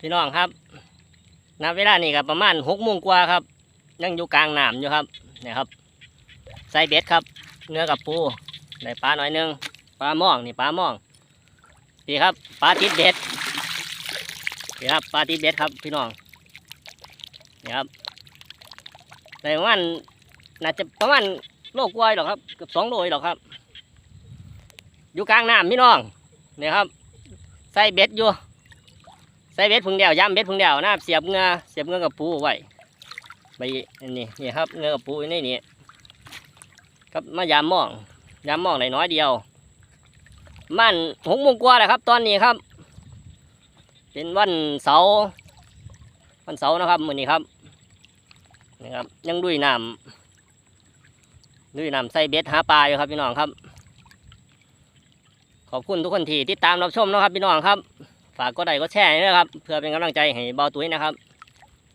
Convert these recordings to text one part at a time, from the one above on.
พี่น้องครับณเวลานี้ก็ประมาณหกโมงกว่าครับ ยังอยู่กลางน้ำอยู่ครับนี่ครับใส่เบ็ดครับ เนื้อกับปูได้ปลาหน่อยหนึงปลาม่องนี่ปลาม่องนี่ครับปลาติดเบ็ดนี่ครับปลาติดเบ็ดครับพี่น้องนี่ครับได้ประมาณน่าจะประมาณโลกว่าหรอกครับเกือบสองโลหรอกครับ อยู่กลางน้ำพี่น้องนี่ครับใส่เบ็ดอยู่ ใส่เบ็ดพึ่งเดียวย้ำเบ็ดพึ่งเดียวนะครับเสียบเงือเสียบเงือกับปูไว้ใบนี่นี่ครับเงือกับปูอยู่นนี่ครับมายามมองยามมองหน่อยน้อยเดียว มันหกโมงกว่าแหละครับ ตอนนี้ครับ เป็นวันเสาร์วันเสาร์นะครับมือนี้ครับนี่ครับ ยังดุยน้ำดุยน้ำใส่เบ็ดหาปลาอยู่ครับพี่น้องครับ ขอบคุณทุกคนที่ติดตามรับชมนะครับพี่น้องครับ ฝากกดไลค์กดแชร์ด้วยครับ เพื่อเป็นกำลังใจให้เบาตุ้ยนะครับ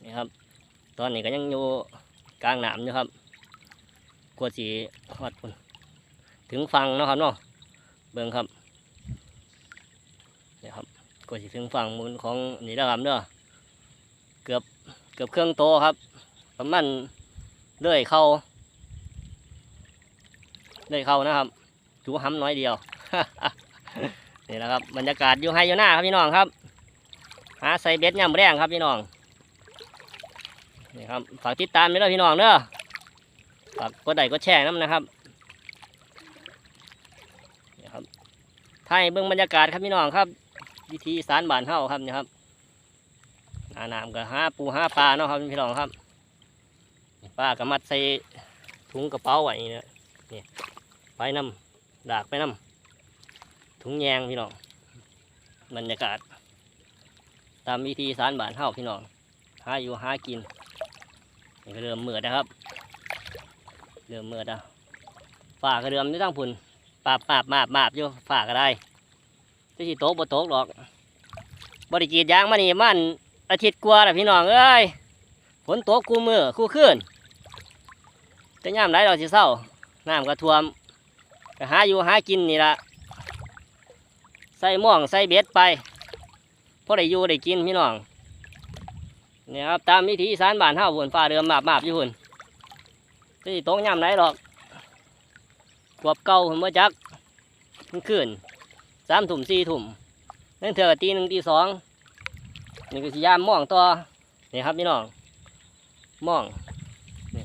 นี่ครับ ตอนนี้ก็ยังอยู่กลางน้ำอยู่ครับกลัวสีฮอดพุ่นถึงฟังนะครับเนาะเบิ่งครับนี่ครับกลัวสีถึงฟังมูลของนี่แล้วครับเนาะเกือบเกือบเครื่องโตครับ ประมาณเลื่อยเข้าเลื่อยเข้านะครับจูห้ำน้อยเดียว นี่แหละครับบรรยากาศอยู่ให้อยู่หน้าครับพี่น้องครับหาใส่เบ็ดย่ำแรงครับพี่น้องนี่ครับฝากติดตามด้วยพี่น้องเด้อฝากกดไลค์กดแชร์น้ำนะครับนี่ครับไทยเบื้องบรรยากาศครับพี่น้องครับ วิธีสารบานเฮาครับนี่ครับหาน้ำกับหาปูห้าปลาเนาะครับพี่น้องครับปลากับมัดใส่ถุงกระเป๋าไว้นี่นะนี่ไปน้ำดากไปน้ำ ถุงแยงพี่น้องบรรยากาศ ตามวิธีสารบานเฮาพี่น้องหาอยู่หากินนี่ก็เริ่มมืดนะครับ เริ่มมืดแล้วฝ่าก็เริ่มไม่ต้องพุ่นปาบปาบมาบมาบอยู่ฝ่าก็ได้จะสิโต๊ะบ่โต๊ะหรอกบริจีดยางมานี่มันอาทิตย์กว่าแหล้วพี่น้องเอ้ยฝนตกคู่มือคู่ขึ้นจะย่ามไรเราสิเศร้าน้ำก็ท่วมก็หาอยู่หากินนี่ละ ส่ม่องใส่เบ็ดไปพอได้อยู่ได้กินพี่น้องเนี่ยครับตามวิธีสานบ้านเฮาหุ่นฟ้าเรือมมาบมาบอยู่หุ่นจะสิตกย่ำไหนหรอกกวบเก่าหุ่นเมื่อจักขึ้นสามถุ่มสี่ถุ่มนั่นเถื่อตีหนึ่งตีสองนี่ก็สิยามม่องต่อนี่ครับพี่น้องม่องนี่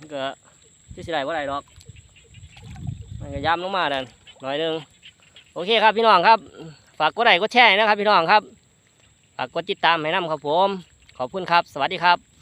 นี่ก็ที่สิได้ว่าไรหรอกมันก็ยามลงมาดันหน่อยหนึง โอเคครับพี่น้องครับ ฝากกดไลค์กดแชร์นะครับ พี่น้องครับ ฝากกดติดตามให้น้ำครับผม ขอบคุณครับ สวัสดีครับ